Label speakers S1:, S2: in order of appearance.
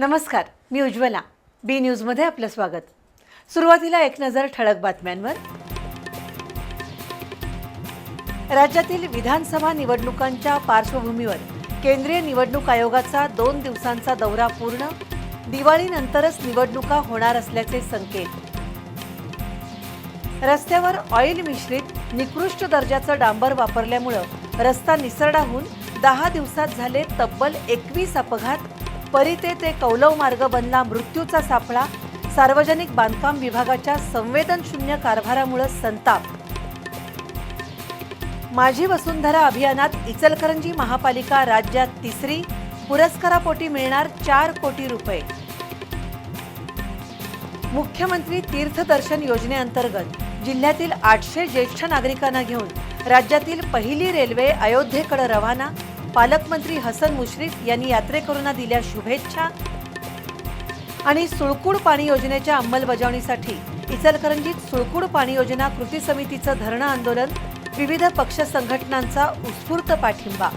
S1: नमस्कार मी उज्ज्वला. बी न्यूजमध्ये आपलं स्वागत. सुरुवातीला एक नजर ठळक बातम्यांवर. राज्यातील विधानसभा निवडणुकांच्या पार्श्वभूमीवर केंद्रीय निवडणूक आयोगाचा दोन दिवसांचा दौरा पूर्ण. दिवाळीनंतरच निवडणुका होणार असल्याचे संकेत. रस्त्यावर ऑइल मिश्रित निकृष्ट दर्जाचं डांबर वापरल्यामुळं रस्ता निसरडा होऊन दहा दिवसात झाले तब्बल एकवीस अपघात परिते ते कौलव मार्ग बनला मृत्यूचा सापळा. सार्वजनिक बांधकाम विभागाच्या संवेदनशून्य कारभारामुळे संताप. माझी वसुंधरा अभियानात इचलकरंजी महापालिका राज्यात तिसरी पुरस्कारापोटी मिळणार चार कोटी रुपये. मुख्यमंत्री तीर्थदर्शन योजनेअंतर्गत जिल्ह्यातील आठशे ज्येष्ठ नागरिकांना घेऊन राज्यातील पहिली रेल्वे अयोध्येकडे रवाना. पालकमंत्री हसन मुश्रीफ यांनी यात्रेकरूंना दिल्या शुभेच्छा. आणि सुळकूड पाणी योजनेच्या अंमलबजावणीसाठी इचलकरंजीत सुळकूड पाणी योजना कृती समितीचं धरणं आंदोलन विविध पक्ष संघटनांचा उत्स्फूर्त पाठिंबा.